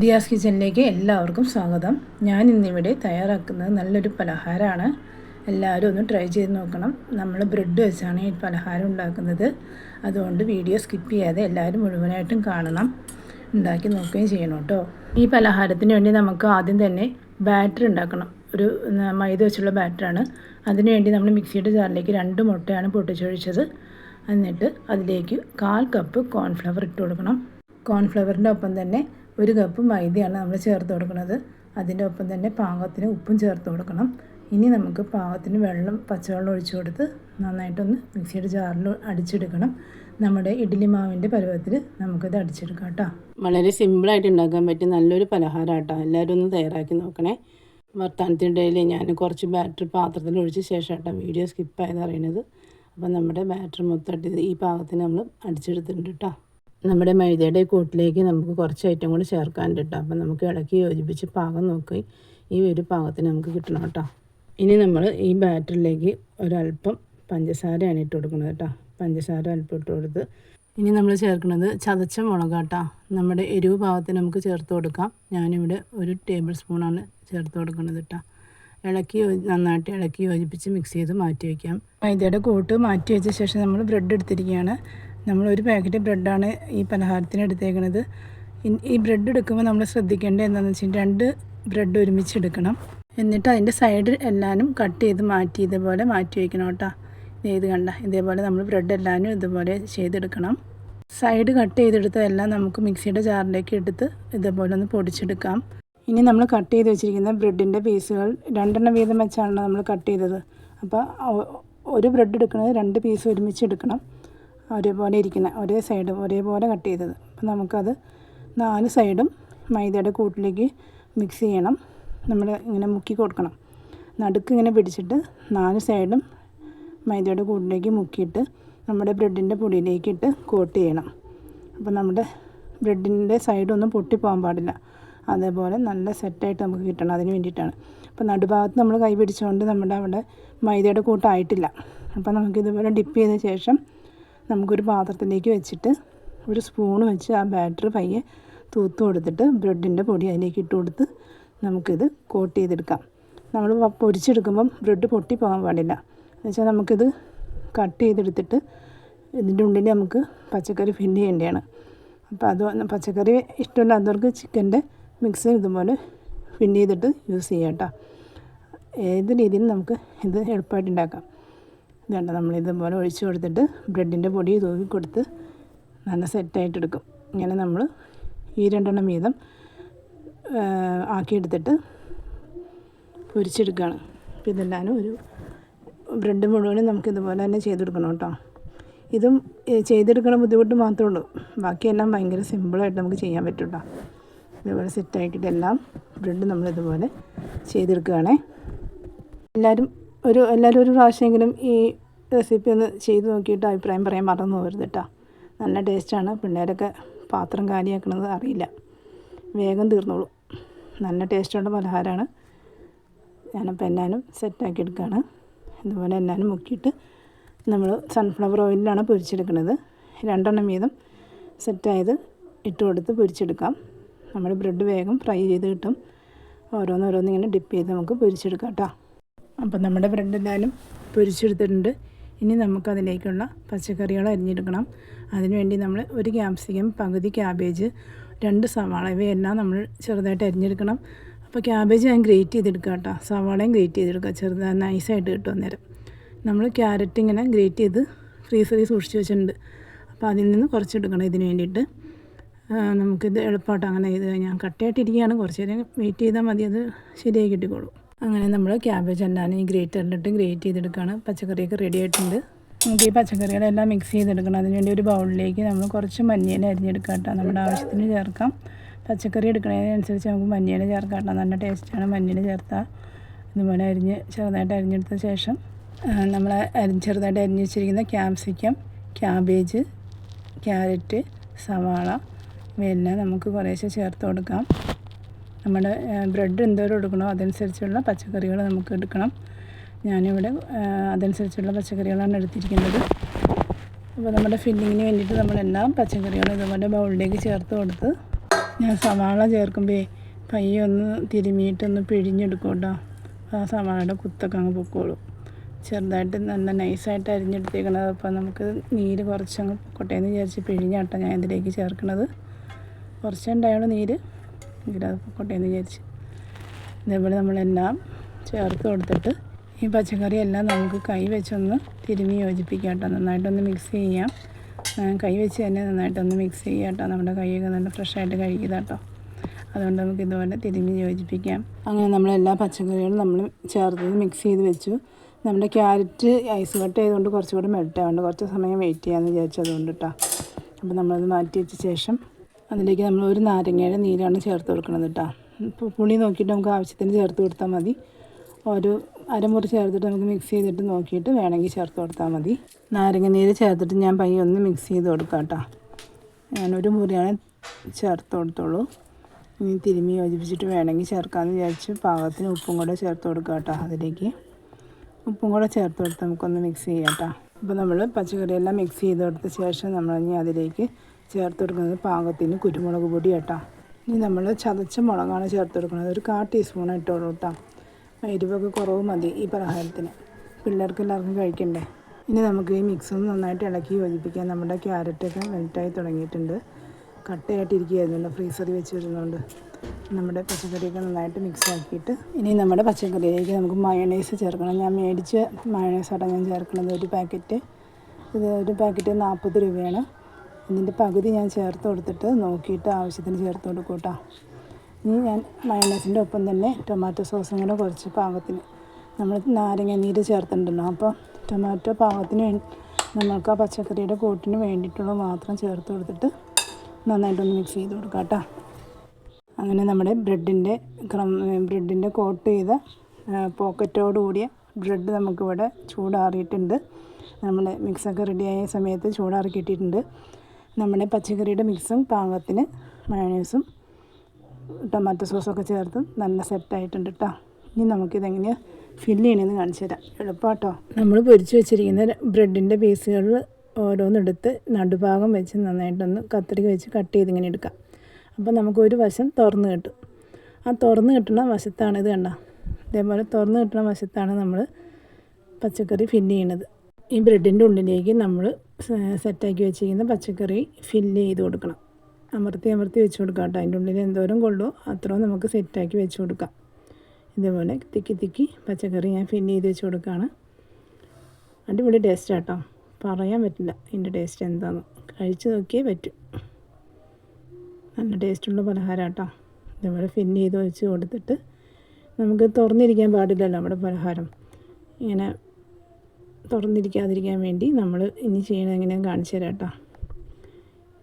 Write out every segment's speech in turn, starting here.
ദിയാസ് കിച്ചണിലേക്ക് എല്ലാവർക്കും സ്വാഗതം. ഞാൻ ഇന്നിവിടെ തയ്യാറാക്കുന്നത് നല്ലൊരു പലഹാരമാണ്. എല്ലാവരും ഒന്ന് ട്രൈ ചെയ്ത് നോക്കണം. നമ്മൾ ബ്രെഡ് വെച്ചാണ് ഈ പലഹാരം ഉണ്ടാക്കുന്നത്. അതുകൊണ്ട് വീഡിയോ സ്കിപ്പ് ചെയ്യാതെ എല്ലാവരും മുഴുവനായിട്ടും കാണണം. ഉണ്ടാക്കി നോക്കുകയും ചെയ്യണം കേട്ടോ. ഈ പലഹാരത്തിന് വേണ്ടി നമുക്ക് ആദ്യം തന്നെ ബാറ്റർ ഉണ്ടാക്കണം. ഒരു മൈദ വെച്ചുള്ള ബാറ്ററാണ് അതിനുവേണ്ടി നമ്മൾ മിക്സിയുടെ ജാറിലേക്ക് രണ്ട് മുട്ടയാണ് പൊട്ടിച്ചൊഴിച്ചത്. എന്നിട്ട് അതിലേക്ക് കാൽ കപ്പ് കോൺഫ്ലവർ ഇട്ട് കൊടുക്കണം. കോൺഫ്ലവറിന്റെ ഒപ്പം തന്നെ ഒരു കപ്പ് മൈദയാണ് നമ്മൾ ചേർത്ത് കൊടുക്കുന്നത്. അതിന്റെ ഒപ്പം തന്നെ പാകത്തിന് ഉപ്പും ചേർത്ത് കൊടുക്കണം. ഇനി നമുക്ക് പാകത്തിന് വെള്ളം പച്ചവെള്ളം ഒഴിച്ചു കൊടുത്ത് നന്നായിട്ടൊന്ന് മിക്സിയുടെ ജാറിൽ അടിച്ചെടുക്കണം. നമ്മുടെ ഇഡ്ഡലി മാവിന്റെ പരുവത്തിൽ നമുക്കിത് അടിച്ചെടുക്കാം കേട്ടോ. വളരെ സിമ്പിളായിട്ട് ഉണ്ടാക്കാൻ പറ്റിയ നല്ലൊരു പലഹാരം കേട്ടോ എല്ലാവരും ഒന്ന് തയ്യാറാക്കി നോക്കണേ. വർത്താനത്തിനിടയിൽ ഞാൻ കുറച്ച് ബാറ്ററി പാത്രത്തിൽ ഒഴിച്ച ശേഷം കേട്ടോ വീഡിയോ സ്കിപ്പായത് അറിയണത് അപ്പം നമ്മുടെ ബാറ്ററി മൊത്തമായിട്ട് ഈ പാകത്തിന് നമ്മൾ അടിച്ചെടുത്തിട്ടുണ്ട് കേട്ടോ. നമ്മുടെ മൈദയുടെ കൂട്ടിലേക്ക് നമുക്ക് കുറച്ച് ഐറ്റം കൂടി ചേർക്കാനുണ്ട് കേട്ടോ. അപ്പം നമുക്ക് ഇളക്കി യോജിപ്പിച്ച് പാകം നോക്കി. ഈ ഒരു പാകത്തിന് നമുക്ക് കിട്ടണം കേട്ടോ. ഇനി നമ്മൾ ഈ ബാറ്ററിലേക്ക് ഒരല്പം പഞ്ചസാരയാണ് ഇട്ട് കൊടുക്കുന്നത് കേട്ടോ. പഞ്ചസാര അല്പം ഇട്ട് കൊടുത്ത് ഇനി നമ്മൾ ചേർക്കുന്നത് ചതച്ച മുളക് കേട്ടോ നമ്മുടെ എരിവ് പാകത്തിന് നമുക്ക് ചേർത്ത് കൊടുക്കാം. ഞാനിവിടെ ഒരു ടേബിൾ സ്പൂണാണ് ചേർത്ത് കൊടുക്കുന്നത് കേട്ടോ. ഇളക്കി നന്നായിട്ട് ഇളക്കി യോജിപ്പിച്ച് മിക്സ് ചെയ്ത് മാറ്റി വയ്ക്കാം. മൈദയുടെ കൂട്ട് മാറ്റി വെച്ച ശേഷം നമ്മൾ ബ്രെഡ് എടുത്തിരിക്കുകയാണ്. നമ്മൾ ഒരു പാക്കറ്റ് ബ്രെഡാണ് ഈ പലഹാരത്തിന് എടുത്തേക്കുന്നത് ഈ ബ്രെഡ് എടുക്കുമ്പോൾ നമ്മൾ ശ്രദ്ധിക്കേണ്ടത് എന്താണെന്ന് വെച്ചാൽ രണ്ട് ബ്രെഡ് ഒരുമിച്ച് എടുക്കണം. എന്നിട്ട് അതിന്റെ സൈഡ് എല്ലാനും കട്ട് ചെയ്ത് മാറ്റി ഇതേപോലെ മാറ്റി വയ്ക്കണം കേട്ടോ. ഇത് കണ്ട ഇതേപോലെ നമ്മൾ ബ്രെഡ് എല്ലാനും ഇതുപോലെ ചെയ്തെടുക്കണം. സൈഡ് കട്ട് ചെയ്തെടുത്തതെല്ലാം നമുക്ക് മിക്സിയുടെ ജാറിലേക്ക് എടുത്ത് ഇതേപോലെ ഒന്ന് പൊടിച്ചെടുക്കാം. ഇനി നമ്മൾ കട്ട് ചെയ്ത് വെച്ചിരിക്കുന്ന ബ്രെഡിന്റെ പീസുകൾ രണ്ടെണ്ണം വീതം വെച്ചാണല്ലോ നമ്മൾ കട്ട് ചെയ്തത്. അപ്പോൾ ഒരു ബ്രെഡ് എടുക്കുന്നത് രണ്ട് പീസ് ഒരുമിച്ച് എടുക്കണം. ഒരേപോലെ ഇരിക്കുന്ന ഒരേ സൈഡും ഒരേപോലെ കട്ട് ചെയ്തത്. അപ്പം നമുക്കത് നാല് സൈഡും മൈദയുടെ കൂട്ടിലേക്ക് മിക്സ് ചെയ്യണം. നമ്മൾ ഇങ്ങനെ മുക്കി കൊടുക്കണം. നടുക്ക് ഇങ്ങനെ പിടിച്ചിട്ട് നാല് സൈഡും മൈദയുടെ കൂട്ടിലേക്ക് മുക്കിയിട്ട് നമ്മുടെ ബ്രെഡിന്റെ പൊടിയിലേക്ക് ഇട്ട് കോട്ട് ചെയ്യണം. അപ്പോൾ നമ്മുടെ ബ്രെഡിന്റെ സൈഡൊന്നും പൊട്ടിപ്പോകാൻ പാടില്ല. അതേപോലെ നല്ല സെറ്റായിട്ട് നമുക്ക് കിട്ടണം അതിന് വേണ്ടിയിട്ടാണ്. അപ്പോൾ നടുഭാഗത്ത് നമ്മൾ കൈ പിടിച്ചുകൊണ്ട് നമ്മുടെ അവിടെ മൈദയുടെ കൂട്ടായിട്ടില്ല അപ്പോൾ നമുക്കിതുപോലെ ഡിപ്പ് ചെയ്ത ശേഷം നമുക്കൊരു പാത്രത്തിലേക്ക് വെച്ചിട്ട് ഒരു സ്പൂൺ വെച്ച് ആ ബാറ്റർ പയ്യെ തൂത്ത് കൊടുത്തിട്ട് ബ്രെഡിന്റെ പൊടി അതിലേക്ക് ഇട്ട് കൊടുത്ത് നമുക്കിത് കോട്ട് ചെയ്തെടുക്കാം. നമ്മൾ പൊരിച്ചെടുക്കുമ്പം ബ്രെഡ് പൊട്ടിപ്പോകാൻ പാടില്ല. എന്നുവെച്ചാൽ നമുക്കിത് കട്ട് ചെയ്തെടുത്തിട്ട് ഇതിന്റെ ഉള്ളിൽ നമുക്ക് പച്ചക്കറി ഫില്ല് ചെയ്യേണ്ടതാണ്. അപ്പോൾ അത് പച്ചക്കറി ഇഷ്ടമില്ലാത്തവർക്ക് ചിക്കന്റെ മിക്സ് ഇതുപോലെ ഫില്ല് ചെയ്തിട്ട് യൂസ് ചെയ്യാം കേട്ടോ ഏത് രീതിയിലും നമുക്ക് ഇത് എളുപ്പമായിട്ട് ഉണ്ടാക്കാം. ഇതുണ്ട് നമ്മൾ ഇതുപോലെ ഒഴിച്ച് കൊടുത്തിട്ട് ബ്രെഡിന്റെ പൊടി തൂക്കി കൊടുത്ത് നല്ല സെറ്റായിട്ട് എടുക്കും. ഇങ്ങനെ നമ്മൾ ഈ രണ്ടെണ്ണം വീതം ആക്കിയെടുത്തിട്ട് പൊരിച്ചെടുക്കുകയാണ്. അപ്പോൾ ഇതെല്ലാവരും ഒരു ബ്രെഡ് മുഴുവനും നമുക്ക് ഇതുപോലെ തന്നെ ചെയ്തെടുക്കണം കേട്ടോ. ഇതും ചെയ്തെടുക്കണ ബുദ്ധിമുട്ട് മാത്രമേ ഉള്ളൂ. ബാക്കിയെല്ലാം ഭയങ്കര സിമ്പിളായിട്ട് നമുക്ക് ചെയ്യാൻ പറ്റും കേട്ടോ. ഇതുപോലെ സെറ്റാക്കിയിട്ട് എല്ലാം ബ്രെഡ് നമ്മൾ ഇതുപോലെ ചെയ്തെടുക്കുകയാണേ. എല്ലാവരും ഒരു എല്ലാവരും ഒരു പ്രാവശ്യമെങ്കിലും ഈ റെസിപ്പി ഒന്ന് ചെയ്ത് നോക്കിയിട്ട് അഭിപ്രായം പറയാൻ മറന്നു പോകരുത് കേട്ടോ നല്ല ടേസ്റ്റാണ് പിള്ളേരൊക്കെ പാത്രം കാലിയാക്കണത് അറിയില്ല. വേഗം തീർന്നോളൂ. നല്ല ടേസ്റ്റുള്ള പലഹാരമാണ് ഞാനപ്പോൾ എല്ലാവരും സെറ്റാക്കി എടുക്കുകയാണ് ഇതുപോലെ എന്നാനും മുക്കിയിട്ട് നമ്മൾ സൺഫ്ലവർ ഓയിലിലാണ് പൊരിച്ചെടുക്കുന്നത് രണ്ടെണ്ണം വീതം സെറ്റായത് ഇട്ട് കൊടുത്ത് പൊരിച്ചെടുക്കാം. നമ്മൾ ബ്രെഡ് വേഗം ഫ്രൈ ചെയ്ത് കിട്ടും. ഓരോന്നോരോന്നിങ്ങനെ ഡിപ്പ് ചെയ്ത് നമുക്ക് പൊരിച്ചെടുക്കാം കേട്ടോ അപ്പം നമ്മുടെ ബ്രെഡ് എന്തായാലും പൊരിച്ചെടുത്തിട്ടുണ്ട്. ഇനി നമുക്ക് നമുക്കതിലേക്കുള്ള പച്ചക്കറികൾ അരിഞ്ഞെടുക്കണം. അതിനുവേണ്ടി നമ്മൾ ഒരു ക്യാപ്സിക്കം പകുതി ക്യാബേജ് രണ്ട് സവാള ഇവയെല്ലാം നമ്മൾ ചെറുതായിട്ട് അരിഞ്ഞെടുക്കണം. അപ്പോൾ ക്യാബേജ് ഞാൻ ഗ്രേറ്റ് ചെയ്തെടുക്കുക കേട്ടോ. സവാളയും ഗ്രേറ്റ് ചെയ്തെടുക്കുക ചെറുതായി നൈസായിട്ട് കിട്ടും അന്നേരം. നമ്മൾ ക്യാരറ്റ് ഇങ്ങനെ ഗ്രേറ്റ് ചെയ്ത് ഫ്രീസറിൽ സൂക്ഷിച്ച് വെച്ചിട്ടുണ്ട്. അപ്പോൾ അതിൽ നിന്ന് കുറച്ചെടുക്കണം ഇതിന് വേണ്ടിയിട്ട്. നമുക്കിത് എളുപ്പമായിട്ട് അങ്ങനെ ചെയ്ത് കഴിഞ്ഞാൽ കട്ടയായിട്ടിരിക്കുകയാണ്. കുറച്ച് നേരം വെയിറ്റ് ചെയ്താൽ മതി. അത് ശരിയായി കിട്ടിക്കോളും. അങ്ങനെ നമ്മൾ ക്യാബേജ് എല്ലാം ഈ ഗ്രേറ്ററിലിട്ട് ഗ്രേറ്റ് ചെയ്തെടുക്കുകയാണ് പച്ചക്കറിയൊക്കെ റെഡി ആയിട്ടുണ്ട്. നമുക്ക് ഈ പച്ചക്കറികളെല്ലാം മിക്സ് ചെയ്തെടുക്കണം. അതിനുവേണ്ടി ഒരു ബൗളിലേക്ക് നമ്മൾ കുറച്ച് മഞ്ഞയില അരിഞ്ഞെടുക്കാം കേട്ടോ. നമ്മുടെ ആവശ്യത്തിന് ചേർക്കാം. പച്ചക്കറി എടുക്കുന്നതിനനുസരിച്ച് നമുക്ക് മഞ്ഞയില ചേർക്കാം കേട്ടോ. നല്ല ടേസ്റ്റാണ് മഞ്ഞയില ചേർത്താൽ ഇതുപോലെ അരിഞ്ഞ് ചെറുതായിട്ട് അരിഞ്ഞെടുത്ത ശേഷം നമ്മൾ അരി ചെറുതായിട്ട് അരിഞ്ഞ് വെച്ചിരിക്കുന്ന ക്യാപ്സിക്കം ക്യാബേജ് ക്യാരറ്റ് സവാള ഇവയെല്ലാം നമുക്ക് കുറേശ്ശെ ചേർത്ത് കൊടുക്കാം. നമ്മുടെ ബ്രെഡ് എന്തോരം എടുക്കണോ അതനുസരിച്ചുള്ള പച്ചക്കറികൾ നമുക്ക് എടുക്കണം. ഞാനിവിടെ അതനുസരിച്ചുള്ള പച്ചക്കറികളാണ് എടുത്തിരിക്കുന്നത്. അപ്പോൾ നമ്മുടെ ഫില്ലിങ്ങിന് വേണ്ടിയിട്ട് നമ്മളെല്ലാം പച്ചക്കറികളും ഇതുപോലെ ബൗളിലേക്ക് ചേർത്ത് കൊടുത്ത് ഞാൻ സവാള ചേർക്കുമ്പോൾ പയ്യെ ഒന്ന് തിരുമിയിട്ടൊന്ന് പിഴിഞ്ഞെടുക്കും കേട്ടോ ആ സവാളയുടെ കുത്തൊക്കെ അങ്ങ് പൊക്കോളും. ചെറുതായിട്ട് നല്ല നൈസായിട്ട് അരിഞ്ഞെടുത്തേക്കണത്. അപ്പോൾ നമുക്ക് നീര് കുറച്ചങ്ങ് പൊക്കോട്ടെ എന്ന് വിചാരിച്ച് പിഴിഞ്ഞാട്ടോ ഞാൻ ഇതിലേക്ക് ചേർക്കണത്. കുറച്ചുണ്ടായുള്ളൂ നീര് ഇതിലത് എന്ന് വിചാരിച്ച്. ഇതേപോലെ നമ്മളെല്ലാം ചേർത്ത് കൊടുത്തിട്ട് ഈ പച്ചക്കറി എല്ലാം നമുക്ക് കൈ വെച്ചൊന്ന് തിരുമ്മി യോജിപ്പിക്കാം കേട്ടോ നന്നായിട്ടൊന്ന് മിക്സ് ചെയ്യാം. കൈ വെച്ച് തന്നെ നന്നായിട്ടൊന്ന് മിക്സ് ചെയ്യാം കേട്ടോ നമ്മുടെ കൈയൊക്കെ നല്ല ഫ്രഷായിട്ട് കഴിക്കുക കേട്ടോ അതുകൊണ്ട് നമുക്ക് ഇതുപോലെ തിരുമ്മി യോജിപ്പിക്കാം. അങ്ങനെ നമ്മളെല്ലാ പച്ചക്കറികളും നമ്മൾ ചേർത്ത് മിക്സ് ചെയ്ത് വെച്ചു. നമ്മുടെ ക്യാരറ്റ് ഐസ് കട്ട് ചെയ്തുകൊണ്ട് കുറച്ചുകൂടി മെൽറ്റ് ആവുന്നുണ്ട് കുറച്ച് സമയം വെയിറ്റ് ചെയ്യാമെന്ന് വിചാരിച്ചതുകൊണ്ട് കേട്ടോ അപ്പോൾ നമ്മളത് മാറ്റി വെച്ച ശേഷം അതിലേക്ക് നമ്മൾ ഒരു നാരങ്ങയുടെ നീരാണ് ചേർത്ത് കൊടുക്കുന്നത് കേട്ടോ ഇപ്പോൾ പുളി നോക്കിയിട്ട് നമുക്ക് ആവശ്യത്തിന് ചേർത്ത് കൊടുത്താൽ മതി. ഒരു അരമുറി ചേർത്തിട്ട് നമുക്ക് മിക്സ് ചെയ്തിട്ട് നോക്കിയിട്ട് വേണമെങ്കിൽ ചേർത്ത് കൊടുത്താൽ മതി. നാരങ്ങ നീര് ചേർത്തിട്ട് ഞാൻ പയ്യെ ഒന്ന് മിക്സ് ചെയ്ത് കൊടുക്കാം കേട്ടോ ഞാനൊരു മുറിയാണ് ചേർത്ത് കൊടുത്തോളൂ ഇനി തിരുമ്മി യോജിപ്പിച്ചിട്ട് വേണമെങ്കിൽ ചേർക്കാമെന്ന് വിചാരിച്ച് പാകത്തിന് ഉപ്പും കൂടെ ചേർത്ത് കൊടുക്കാം കേട്ടോ അതിലേക്ക്. ഉപ്പും കൂടെ ചേർത്ത് കൊടുത്ത് നമുക്കൊന്ന് മിക്സ് ചെയ്യാം കേട്ടോ അപ്പോൾ നമ്മൾ പച്ചക്കറിയെല്ലാം മിക്സ് ചെയ്ത് കൊടുത്ത ശേഷം നമ്മൾ ഇനി അതിലേക്ക് ചേർത്ത് കൊടുക്കുന്നത് പാകത്തിന് കുരുമുളക് പൊടി കേട്ടോ. ഇനി നമ്മൾ ചതച്ച മുളകാണ് ചേർത്ത് കൊടുക്കുന്നത് ഒരു കാ ടീസ്പൂൺ ഇട്ടോളൂ കേട്ടോ. എരിവൊക്കെ കുറവ് മതി ഈ പലഹാരത്തിന്. പിള്ളേർക്ക് എല്ലാവർക്കും കഴിക്കണ്ടേ? ഇനി നമുക്ക് ഈ മിക്സ് ഒന്ന് നന്നായിട്ട് ഇളക്കി യോജിപ്പിക്കാം. നമ്മുടെ ക്യാരറ്റൊക്കെ മെൽറ്റായി തുടങ്ങിയിട്ടുണ്ട്. കട്ടയായിട്ടിരിക്കുകയായിരുന്നല്ലോ ഫ്രീസറിൽ വെച്ച് വരുന്നതുകൊണ്ട് നമ്മുടെ പച്ചക്കറിയൊക്കെ നന്നായിട്ട് മിക്സ് ആക്കിയിട്ട് ഇനി നമ്മുടെ പച്ചക്കറിയിലേക്ക് നമുക്ക് മയണൈസ് ചേർക്കണം. ഞാൻ മേടിച്ച മയണൈസാണ് ഞാൻ ചേർക്കുന്നത്. ഒരു പാക്കറ്റ് ഇത് ഒരു പാക്കറ്റ് നാൽപ്പത് രൂപയാണ്. ഇതിന്റെ പകുതി ഞാൻ ചേർത്ത് കൊടുത്തിട്ട് നോക്കിയിട്ട് ആവശ്യത്തിന് ചേർത്ത് കൊടുക്കും കേട്ടോ ഇനി ഞാൻ മയണൈസിന്റെ ഒപ്പം തന്നെ ടൊമാറ്റോ സോസും കൂടെ കുറച്ച് പാകത്തിന്. നമ്മൾ നാരങ്ങ നീര് ചേർത്തിട്ടുണ്ടല്ലോ അപ്പോൾ ടൊമാറ്റോ പാകത്തിന് നമ്മൾക്ക് ആ പച്ചക്കറിയുടെ കൂട്ടിന് വേണ്ടിയിട്ടുള്ള മാത്രം ചേർത്ത് കൊടുത്തിട്ട് നന്നായിട്ടൊന്ന് മിക്സ് ചെയ്ത് കൊടുക്കാം കേട്ടോ അങ്ങനെ നമ്മുടെ ബ്രെഡിന്റെ ക്രം ബ്രെഡിന്റെ കോട്ട് ചെയ്ത പോക്കറ്റോട് കൂടിയ ബ്രെഡ് നമുക്കിവിടെ ചൂടാറിയിട്ടുണ്ട്. നമ്മുടെ മിക്സൊക്കെ റെഡിയായ സമയത്ത് ചൂടാറി കിട്ടിയിട്ടുണ്ട്. നമ്മുടെ പച്ചക്കറിയുടെ മിക്സും പാകത്തിന് മയണൈസും ടൊമാറ്റോ സോസൊക്കെ ചേർത്ത് നല്ല സെറ്റായിട്ടുണ്ട് കേട്ടോ ഇനി നമുക്കിതെങ്ങനെയാണ് ഫില്ല് ചെയ്യണമെന്ന് കാണിച്ചു തരാം. എളുപ്പമാട്ടോ നമ്മൾ പൊരിച്ച് വെച്ചിരിക്കുന്ന ബ്രെഡിന്റെ പീസുകളിൽ ഓരോന്നെടുത്ത് നടുഭാഗം വെച്ച് നന്നായിട്ടൊന്ന് കത്തിരിക്ക് വെച്ച് കട്ട് ചെയ്ത് ഇങ്ങനെ എടുക്കാം. അപ്പോൾ നമുക്ക് ഒരു വശം തുറന്ന് കിട്ടും. ആ തുറന്ന് കിട്ടുന്ന വശത്താണ് ഇത് കണ്ട. ഇതേപോലെ തുറന്ന് കിട്ടുന്ന വശത്താണ് നമ്മൾ പച്ചക്കറി ഫില്ല് ചെയ്യണത്. ഈ ബ്രെഡിന്റെ ഉള്ളിലേക്ക് നമ്മൾ സെറ്റാക്കി വെച്ചിരിക്കുന്ന പച്ചക്കറി ഫില്ല് ചെയ്ത് കൊടുക്കണം. അമർത്തി അമർത്തി വെച്ച് കൊടുക്കാം കേട്ടോ. അതിന്റെ ഉള്ളിൽ എന്തോരം കൊള്ളോ അത്രയും നമുക്ക് സെറ്റാക്കി വെച്ച് കൊടുക്കാം. ഇതേപോലെ തിക്കി തിക്കി പച്ചക്കറി ഞാൻ ഫില്ല് ചെയ്ത് വെച്ച് കൊടുക്കുകയാണ്. അടിപൊളി ടേസ്റ്റ് കേട്ടോ പറയാൻ പറ്റില്ല ഇതിന്റെ ടേസ്റ്റ് എന്താണെന്ന് കഴിച്ച് നോക്കിയേ പറ്റും. നല്ല ടേസ്റ്റുള്ള പലഹാരം കേട്ടോ ഇതേപോലെ ഫില്ല് ചെയ്ത് വെച്ച് കൊടുത്തിട്ട് നമുക്ക് തുറന്നിരിക്കാൻ പാടില്ലല്ലോ നമ്മുടെ പലഹാരം. ഇങ്ങനെ തുറന്നിരിക്കാതിരിക്കാൻ വേണ്ടി നമ്മൾ ഇനി ചെയ്യണത് എങ്ങനെയാണ് കാണിച്ചു തരാം കേട്ടോ.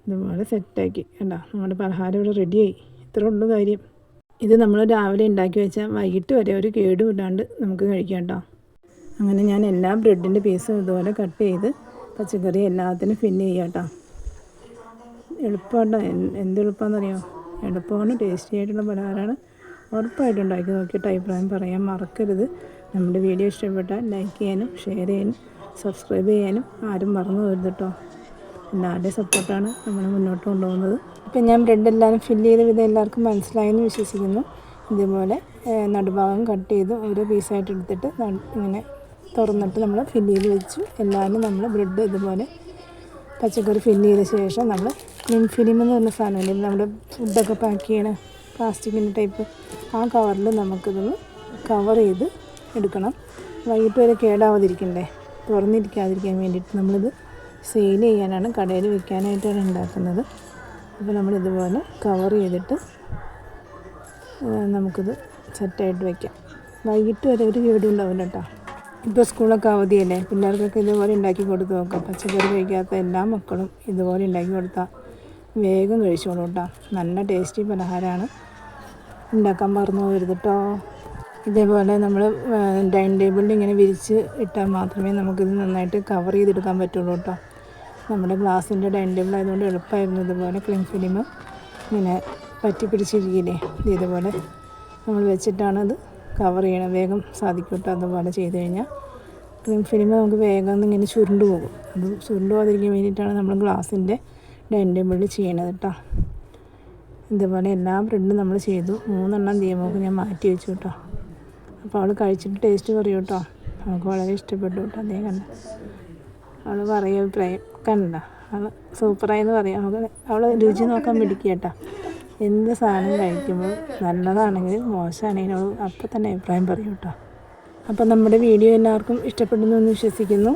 ഇതുപോലെ സെറ്റാക്കി. കേട്ടോ നമ്മുടെ പലഹാരം ഇവിടെ റെഡിയായി. ഇത്ര ഉള്ളു കാര്യം. ഇത് നമ്മൾ രാവിലെ ഉണ്ടാക്കി വെച്ചാൽ വൈകിട്ട് വരെ ഒരു കേടും ഇല്ലാണ്ട് നമുക്ക് കഴിക്കാം കേട്ടോ. അങ്ങനെ ഞാൻ എല്ലാ ബ്രെഡിന്റെ പീസും ഇതുപോലെ കട്ട് ചെയ്ത് പച്ചക്കറി എല്ലാത്തിനും ഫില്ല് ചെയ്യാം കേട്ടോ. എളുപ്പമാട്ടോ. എന്ത് എളുപ്പമാണെന്നറിയോ? എളുപ്പമാണ്? ടേസ്റ്റി ആയിട്ടുള്ള പലഹാരമാണ്. ഉറപ്പായിട്ടുണ്ടാക്കി നോക്കിയിട്ട് അഭിപ്രായം പറയാൻ മറക്കരുത്. നമ്മുടെ വീഡിയോ ഇഷ്ടപ്പെട്ടാൽ ലൈക്ക് ചെയ്യാനും ഷെയർ ചെയ്യാനും സബ്സ്ക്രൈബ് ചെയ്യാനും ആരും മറന്നു പോകരുത് കേട്ടോ. എല്ലാവരുടെയും സപ്പോർട്ടാണ് നമ്മൾ മുന്നോട്ട് കൊണ്ടുപോകുന്നത്? ഇപ്പം ഞാൻ ബ്രെഡ് എല്ലാവരും ഫില്ല് ചെയ്ത വിധം എല്ലാവർക്കും മനസ്സിലായെന്ന് വിശ്വസിക്കുന്നു. ഇതുപോലെ നടുഭാഗം കട്ട് ചെയ്ത് ഓരോ പീസായിട്ട് എടുത്തിട്ട് ഇങ്ങനെ തുറന്നിട്ട് നമ്മൾ ഫില്ല് ചെയ്ത് വെച്ചു. എല്ലാവരും നമ്മൾ ബ്രെഡ് ഇതുപോലെ പച്ചക്കറി ഫില്ല് ചെയ്ത ശേഷം നമ്മൾ ക്ലിം ഫിലിം എന്ന് പറഞ്ഞ സാധനമില്ലേ നമ്മുടെ ഫുഡൊക്കെ പാക്ക് ചെയ്യണ പ്ലാസ്റ്റിക്കിന്റെ ടൈപ്പ് ആ കവറിൽ നമുക്കിതൊന്ന് കവർ ചെയ്ത് എടുക്കണം. വൈകിട്ട് വരെ കേടാവാതിരിക്കണ്ടേ? തുറന്നിരിക്കാതിരിക്കാൻ വേണ്ടിയിട്ട് നമ്മളിത് സെയിൽ ചെയ്യാനാണ് കടയിൽ വയ്ക്കാനായിട്ടാണ് ഉണ്ടാക്കുന്നത്. അപ്പോൾ നമ്മൾ ഇതുപോലെ കവർ ചെയ്തിട്ട് നമുക്കിത് സെറ്റായിട്ട് വയ്ക്കാം വൈകിട്ട് വരെ ഒരു കേടും ഉണ്ടാവില്ല കേട്ടോ. ഇപ്പോൾ സ്കൂളൊക്കെ അവധിയല്ലേ പിള്ളേർക്കൊക്കെ ഇതുപോലെ ഉണ്ടാക്കി കൊടുത്ത് നോക്കാം. പച്ചക്കറി കഴിക്കാത്ത എല്ലാ മക്കളും ഇതുപോലെ ഉണ്ടാക്കി കൊടുത്താൽ വേഗം കഴിച്ചോളൂ കേട്ടോ. നല്ല ടേസ്റ്റി പലഹാരമാണ്. ഉണ്ടാക്കാൻ മറന്നു പോകരുത് കേട്ടോ. ഇതേപോലെ നമ്മൾ ഡൈനിങ് ടേബിളിൽ ഇങ്ങനെ വിരിച്ച് ഇട്ടാൽ മാത്രമേ നമുക്കിത് നന്നായിട്ട് കവർ ചെയ്തെടുക്കാൻ പറ്റുള്ളൂ കേട്ടോ നമ്മുടെ ഗ്ലാസിന്റെ ഡൈനിങ് ടേബിൾ ആയതുകൊണ്ട് എളുപ്പമായിരുന്നു ഇതുപോലെ ക്ലിം ഫിലിം ഇങ്ങനെ പറ്റി പിടിച്ചിരിക്കില്ലേ. ഇതേപോലെ നമ്മൾ വെച്ചിട്ടാണ് അത് കവർ ചെയ്യണം. വേഗം സാധിക്കും കേട്ടോ അതുപോലെ ചെയ്ത് കഴിഞ്ഞാൽ ക്രീം ഫിലിം നമുക്ക് വേഗം ഇങ്ങനെ ചുരുണ്ട് പോകും. അത് ചുരുണ്ടു പോകാതിരിക്കാൻ വേണ്ടിയിട്ടാണ് നമ്മൾ ഗ്ലാസിന്റെ ഡൈനിങ് ടേബിളിൽ ചെയ്യണത് കേട്ടോ ഇതുപോലെ എല്ലാ ബ്രെഡും നമ്മൾ ചെയ്തു. മൂന്നെണ്ണം ദീമക്ക് ഞാൻ മാറ്റി വെച്ചു കേട്ടോ അപ്പോൾ അവൾ കഴിച്ചിട്ട് ടേസ്റ്റ് പറയൂ കേട്ടോ. അവൾക്ക് വളരെ ഇഷ്ടപ്പെട്ടു കേട്ടോ അതേ കണ്ട. അവൾ പറയും അഭിപ്രായം കണ്ട. അവൾ സൂപ്പറായെന്ന് പറയാം. അവൾ അവൾ രുചി നോക്കാൻ പിടിക്കുക കേട്ടോ. എന്ത് സാധനം കഴിക്കുമ്പോൾ നല്ലതാണെങ്കിലും മോശമാണെങ്കിലും അവൾ അപ്പം തന്നെ അഭിപ്രായം പറയും കേട്ടോ. അപ്പം നമ്മുടെ വീഡിയോ എല്ലാവർക്കും ഇഷ്ടപ്പെടുന്നു എന്ന് വിശ്വസിക്കുന്നു.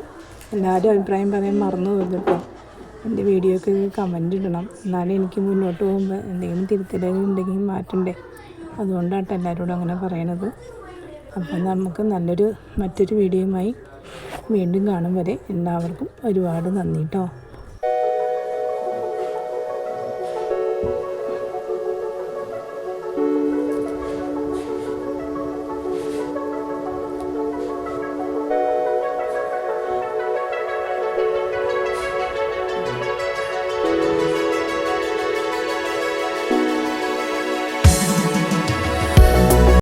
എല്ലാവരും അഭിപ്രായം പറയാൻ മറന്നു പോകുന്നു കേട്ടോ. എന്റെ വീഡിയോക്ക് കമന്റ് ഇടണം. എന്നാലും എനിക്ക് മുന്നോട്ട് പോകുമ്പോൾ എന്തെങ്കിലും തിരുത്തലുകൾ ഉണ്ടെങ്കിൽ മാറ്റണ്ടേ. അതുകൊണ്ടാട്ടോ എല്ലാവരോടും അങ്ങനെ പറയണത്. അപ്പം നമുക്ക് നല്ലൊരു മറ്റൊരു വീഡിയോയുമായി വീണ്ടും കാണും വരെ എല്ലാവർക്കും ഒരുപാട് നന്ദി കേട്ടോ.